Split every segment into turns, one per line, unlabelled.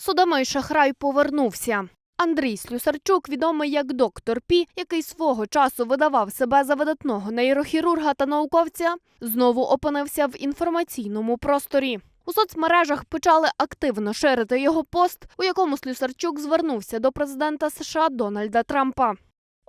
Судомий шахрай повернувся. Андрій Слюсарчук, відомий як доктор Пі, який свого часу видавав себе за видатного нейрохірурга та науковця, знову опинився в інформаційному просторі. У соцмережах почали активно ширити його пост, у якому Слюсарчук звернувся до президента США Дональда Трампа.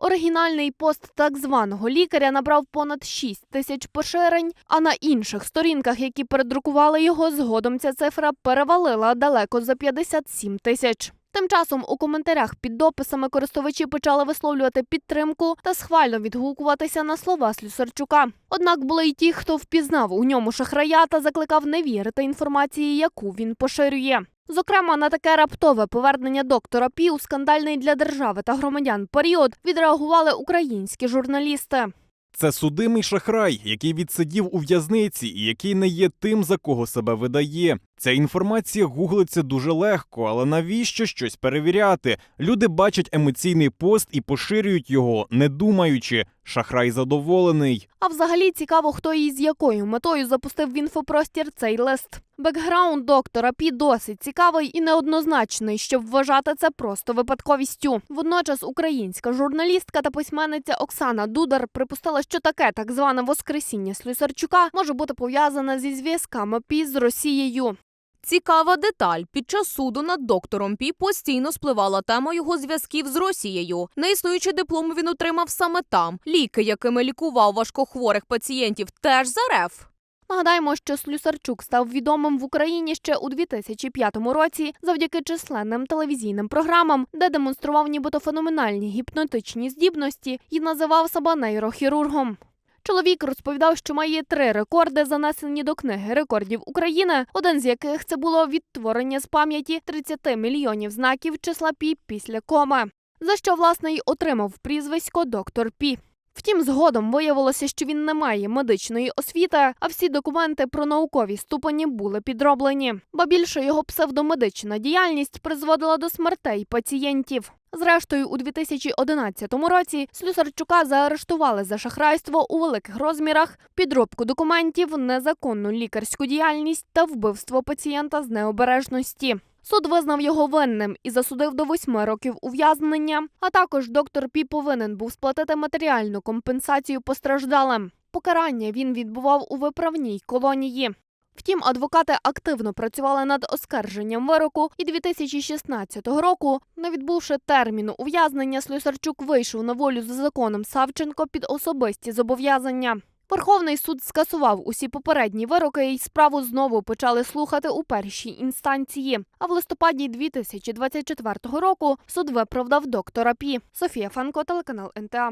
Оригінальний пост так званого лікаря набрав понад 6 тисяч поширень, а на інших сторінках, які передрукували його, згодом ця цифра перевалила далеко за 57 тисяч. Тим часом у коментарях під дописами користувачі почали висловлювати підтримку та схвально відгукуватися на слова Слюсарчука. Однак були й ті, хто впізнав у ньому шахрая та закликав не вірити інформації, яку він поширює. Зокрема, на таке раптове повернення доктора Пі у скандальний для держави та громадян період відреагували українські журналісти.
Це судимий шахрай, який відсидів у в'язниці і який не є тим, за кого себе видає. Ця інформація гуглиться дуже легко, але навіщо щось перевіряти? Люди бачать емоційний пост і поширюють його, не думаючи. Шахрай задоволений.
А взагалі цікаво, хто і з якою метою запустив в інфопростір цей лист. Бекграунд доктора Пі досить цікавий і неоднозначний, щоб вважати це просто випадковістю. Водночас українська журналістка та письменниця Оксана Дудар припустила, що таке так зване воскресіння Слюсарчука може бути пов'язане зі зв'язками Пі з Росією.
Цікава деталь. Під час суду над доктором Пі постійно спливала тема його зв'язків з Росією. Неіснуючий диплом він отримав саме там. Ліки, якими лікував важкохворих пацієнтів, теж з РФ.
Нагадаємо, що Слюсарчук став відомим в Україні ще у 2005 році завдяки численним телевізійним програмам, де демонстрував нібито феноменальні гіпнотичні здібності і називав себе нейрохірургом. Чоловік розповідав, що має три рекорди, занесені до книги рекордів України, один з яких це було відтворення з пам'яті 30 мільйонів знаків числа пі після коми, за що власне й отримав прізвисько доктор Пі. Втім, згодом виявилося, що він не має медичної освіти, а всі документи про наукові ступені були підроблені. Ба більше його псевдомедична діяльність призводила до смертей пацієнтів. Зрештою, у 2011 році Слюсарчука заарештували за шахрайство у великих розмірах, підробку документів, незаконну лікарську діяльність та вбивство пацієнта з необережності. Суд визнав його винним і засудив до восьми років ув'язнення. А також доктор Пі повинен був сплатити матеріальну компенсацію постраждалим. Покарання він відбував у виправній колонії. Втім, адвокати активно працювали над оскарженням вироку, і 2016 року, не відбувши терміну ув'язнення, Слюсарчук вийшов на волю за законом Савченко під особисті зобов'язання. Верховний суд скасував усі попередні вироки, і справу знову почали слухати у першій інстанції. А в листопаді 2024 року суд виправдав доктора Пі. Софія Фанко, телеканал НТА.